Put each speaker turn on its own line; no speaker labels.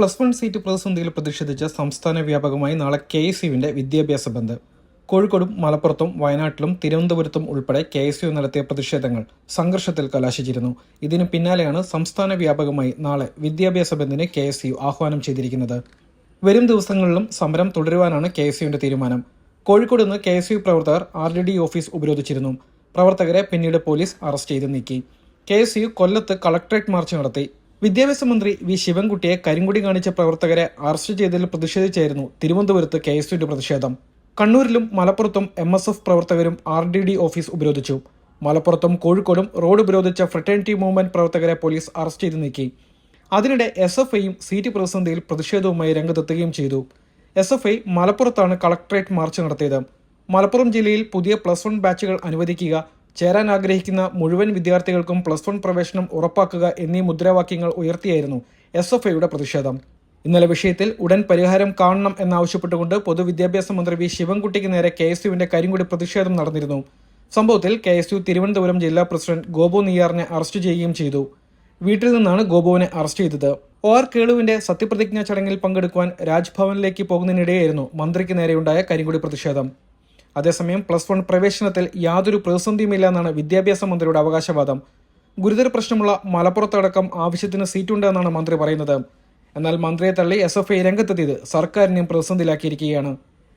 Plus one seat പ്രതിസന്ധിയിൽ പ്രതിഷേധിച്ച് സംസ്ഥാന വ്യാപകമായി നാളെ കെ എസ് യുവിന്റെ വിദ്യാഭ്യാസ ബന്ദ്. കോഴിക്കോടും മലപ്പുറത്തും വയനാട്ടിലും തിരുവനന്തപുരത്തും ഉൾപ്പെടെ കെ എസ് യു നടത്തിയ പ്രതിഷേധങ്ങൾ സംഘർഷത്തിൽ കലാശിച്ചിരുന്നു. ഇതിനു പിന്നാലെയാണ് സംസ്ഥാന വ്യാപകമായി നാളെ വിദ്യാഭ്യാസ ബന്ദിന് കെ എസ് യു ആഹ്വാനം ചെയ്തിരിക്കുന്നത്. വരും ദിവസങ്ങളിലും സമരം തുടരുവാനാണ് കെ എസ് യുവിന്റെ തീരുമാനം. കോഴിക്കോട് നിന്ന് കെ എസ് യു പ്രവർത്തകർ ആർ ഡി ഡി ഓഫീസ് ഉപരോധിച്ചിരുന്നു. പ്രവർത്തകരെ പിന്നീട് പോലീസ് അറസ്റ്റ് ചെയ്ത് നീക്കി. കെ എസ് യു കൊല്ലത്ത് കളക്ടറേറ്റ് മാർച്ച് നടത്തി. വിദ്യാഭ്യാസ മന്ത്രി വി ശിവൻകുട്ടിയെ കരിങ്കുടി കാണിച്ച പ്രവർത്തകരെ അറസ്റ്റ് ചെയ്തതിൽ പ്രതിഷേധിച്ചായിരുന്നു തിരുവനന്തപുരത്ത് കെ എസ് യുവിന്റെ പ്രതിഷേധം. കണ്ണൂരിലും മലപ്പുറത്തും എം എസ് എഫ് പ്രവർത്തകരും ആർ ഡി ഡി ഓഫീസ് ഉപരോധിച്ചു. മലപ്പുറത്തും കോഴിക്കോടും റോഡ് ഉപരോധിച്ച ഫ്രട്ടേണിറ്റി മൂവ്മെന്റ് പ്രവർത്തകരെ പോലീസ് അറസ്റ്റ് ചെയ്ത് നീക്കി. അതിനിടെ എസ് എഫ് ഐയും സീറ്റ് പ്രതിസന്ധിയിൽ പ്രതിഷേധവുമായി രംഗത്തെത്തുകയും ചെയ്തു. എസ് എഫ് ഐ മലപ്പുറത്താണ് കളക്ടറേറ്റ് മാർച്ച് നടത്തിയത്. മലപ്പുറം ജില്ലയിൽ പുതിയ പ്ലസ് വൺ ബാച്ചുകൾ അനുവദിക്കുക ചേരാൻ ആഗ്രഹിക്കുന്ന മുഴുവൻ വിദ്യാർത്ഥികൾക്കും പ്ലസ് വൺ പ്രവേശനം ഉറപ്പാക്കുക എന്നീ മുദ്രാവാക്യങ്ങൾ ഉയർത്തിയായിരുന്നു എസ് എഫ് ഐയുടെ പ്രതിഷേധം. ഇന്നലെ വിഷയത്തിൽ ഉടൻ പരിഹാരം കാണണം എന്നാവശ്യപ്പെട്ടുകൊണ്ട് പൊതുവിദ്യാഭ്യാസ മന്ത്രി വി ശിവൻകുട്ടിക്ക് നേരെ കെ എസ് യുവിന്റെ കരിങ്കുടി പ്രതിഷേധം നടന്നിരുന്നു. സംഭവത്തിൽ കെ എസ് യു തിരുവനന്തപുരം ജില്ലാ പ്രസിഡന്റ് ഗോപു നീയാറിനെ അറസ്റ്റ് ചെയ്യുകയും ചെയ്തു. വീട്ടിൽ നിന്നാണ് ഗോപുവിനെ അറസ്റ്റ് ചെയ്തത്. ഒ ആർ കേളുവിന്റെ സത്യപ്രതിജ്ഞാ ചടങ്ങിൽ പങ്കെടുക്കുവാൻ രാജ്ഭവനിലേക്ക് പോകുന്നതിനിടെയായിരുന്നു മന്ത്രിക്ക് നേരെയുണ്ടായ കരിങ്കുടി പ്രതിഷേധം. അതേസമയം പ്ലസ് വൺ പ്രവേശനത്തിൽ യാതൊരു പ്രതിസന്ധിയുമില്ല എന്നാണ് വിദ്യാഭ്യാസ മന്ത്രിയുടെ അവകാശവാദം. ഗുരുതര പ്രശ്നമുള്ള മലപ്പുറത്തടക്കം ആവശ്യത്തിന് സീറ്റുണ്ട് എന്നാണ് മന്ത്രി പറയുന്നത്. എന്നാൽ മന്ത്രിയെ തള്ളി എസ് എഫ് ഐ രംഗത്തെത്തിയത് സർക്കാരിനെയും പ്രതിസന്ധിയിലാക്കിയിരിക്കുകയാണ്.